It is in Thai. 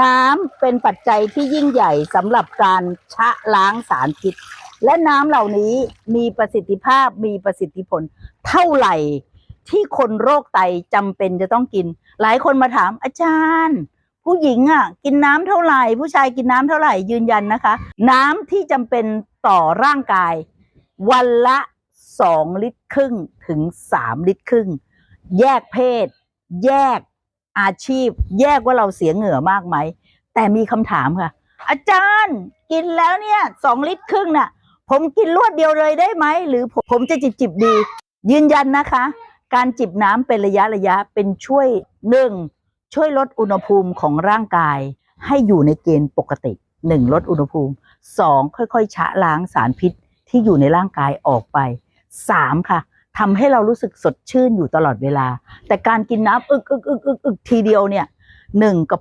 น้ำเป็นปัจจัยที่ยิ่งใหญ่สำหรับการชะล้างสารพิษ และน้ำเหล่านี้มีประสิทธิภาพมีประสิทธิผล เท่าไหร่ที่คนโรคไตจำเป็นจะต้องกิน หลายคนมาถามอาจารย์ ผู้หญิงอะ กินน้ำเท่าไหร่ ผู้ชายกินน้ำเท่าไหร่ยืนยันนะคะ น้ำที่จำเป็นต่อร่างกาย วันละสองลิตรครึ่งถึงสามลิตรครึ่ง แยกเพศ แยก อาชีพแยกว่าเราเสียเหงื่อมากไหม แต่มีคำถามค่ะ อาจารย์กินแล้วเนี่ยสองลิตรครึ่งน่ะ ผมกินรวดเดียวเลยได้ไหม หรือผมผมจะจิบจิบดี ยืนยันนะคะ การจิบน้ำเป็นระยะระยะเป็นช่วยหนึ่งช่วยลดอุณหภูมิของร่างกาย ให้อยู่ในเกณฑ์ปกติหนึ่งลดอุณหภูมิสองค่อยๆ ชะล้างสารพิษที่อยู่ในร่างกายออกไปสามค่ะ ทำให้เรารู้สึกสดชื่นอยู่ตลอดเวลา แต่การกินน้ำอึกอึกอึกอึกอึกทีเดียวเนี่ยหนึ่งกระเพาะ